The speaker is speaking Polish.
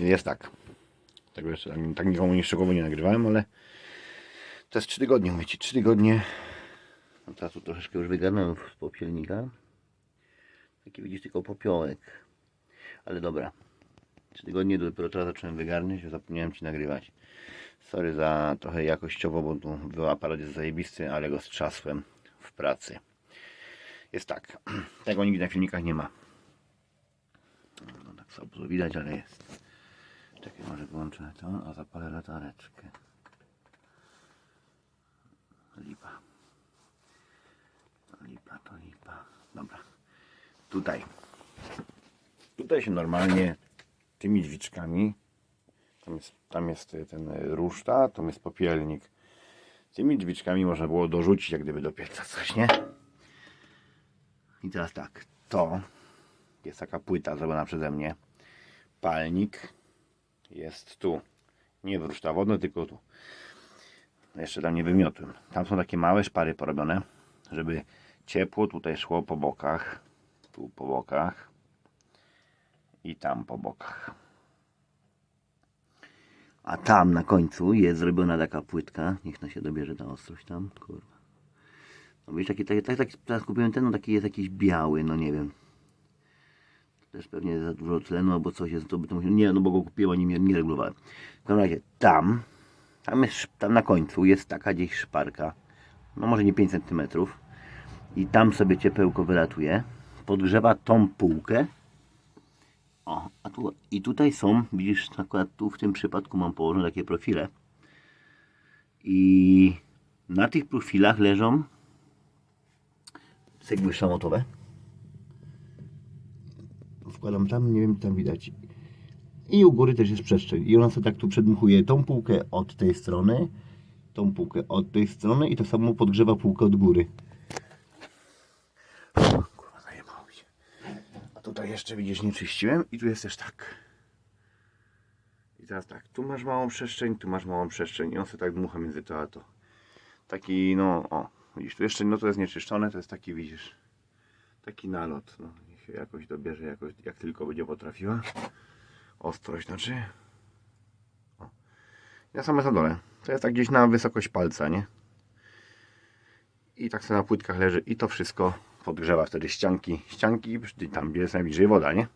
Jest tak. Tego jeszcze tak, tak nikomu nie nagrywałem, ale to jest 3 tygodnie, mówię ci, 3 tygodnie. No teraz tu troszeczkę już wygarnąłem z popielnika. Taki widzisz tylko popiołek. Ale dobra. 3 tygodnie dopiero teraz zacząłem wygarniać, zapomniałem Ci nagrywać. Sorry za trochę jakościowo, bo tu był aparat jest zajebisty, ale go strzasłem w pracy. Jest tak. Tego nigdy na filmikach nie ma. No tak słabo widać, ale jest. Włączę to, a zapalę latareczkę. Lipa. Lipa, to lipa. Dobra. Tutaj. Tutaj się normalnie tymi drzwiczkami tam jest, tam jest ten ruszta, tam jest popielnik. Tymi drzwiczkami można było dorzucić jak gdyby do pieca coś, nie? I teraz tak, to jest taka płyta zrobiona przeze mnie. Palnik jest tu. Nie w rusztawodno, tylko tu. Jeszcze tam nie wymiotłem. Tam są takie małe szpary porobione, żeby ciepło tutaj szło po bokach. Tu po bokach. I tam po bokach. A tam na końcu jest zrobiona taka płytka. Niech na się dobierze ta ostrość tam. Kurwa. No wiesz, taki, taki, taki, teraz kupiłem ten, no taki jest jakiś biały, no nie wiem. Też pewnie za dużo tlenu albo coś jest, to by to musiał, nie, no bo go kupiłem, nie, nie regulowałem. W każdym razie, tam, tam jest, tam na końcu jest taka gdzieś szparka, no może nie 5 cm. I tam sobie ciepełko wylatuje, podgrzewa tą półkę. O, a tu, i tutaj są, widzisz, akurat tu w tym przypadku mam położone takie profile. I na tych profilach leżą cegły szamotowe. Wkładam tam, nie wiem, tam widać. I u góry też jest przestrzeń. I ona sobie tak tu przedmuchuje tą półkę od tej strony, tą półkę od tej strony i to samo podgrzewa półkę od góry. Kurwa, zajebało się. A tutaj jeszcze widzisz, nie czyściłem i tu jest też tak. I teraz tak, tu masz małą przestrzeń, tu masz małą przestrzeń i on sobie tak dmucha między to a to. Taki, no, o, widzisz, tu jeszcze, no to jest nieczyszczone, to jest taki, widzisz, taki nalot, no, się jakoś dobierze, jakoś, jak tylko będzie potrafiła. Ostrość, znaczy. O. Ja sam jest na dole, to jest tak gdzieś na wysokość palca, nie? I tak sobie na płytkach leży i to wszystko podgrzewa wtedy ścianki, ścianki, tam jest najbliżej woda, nie?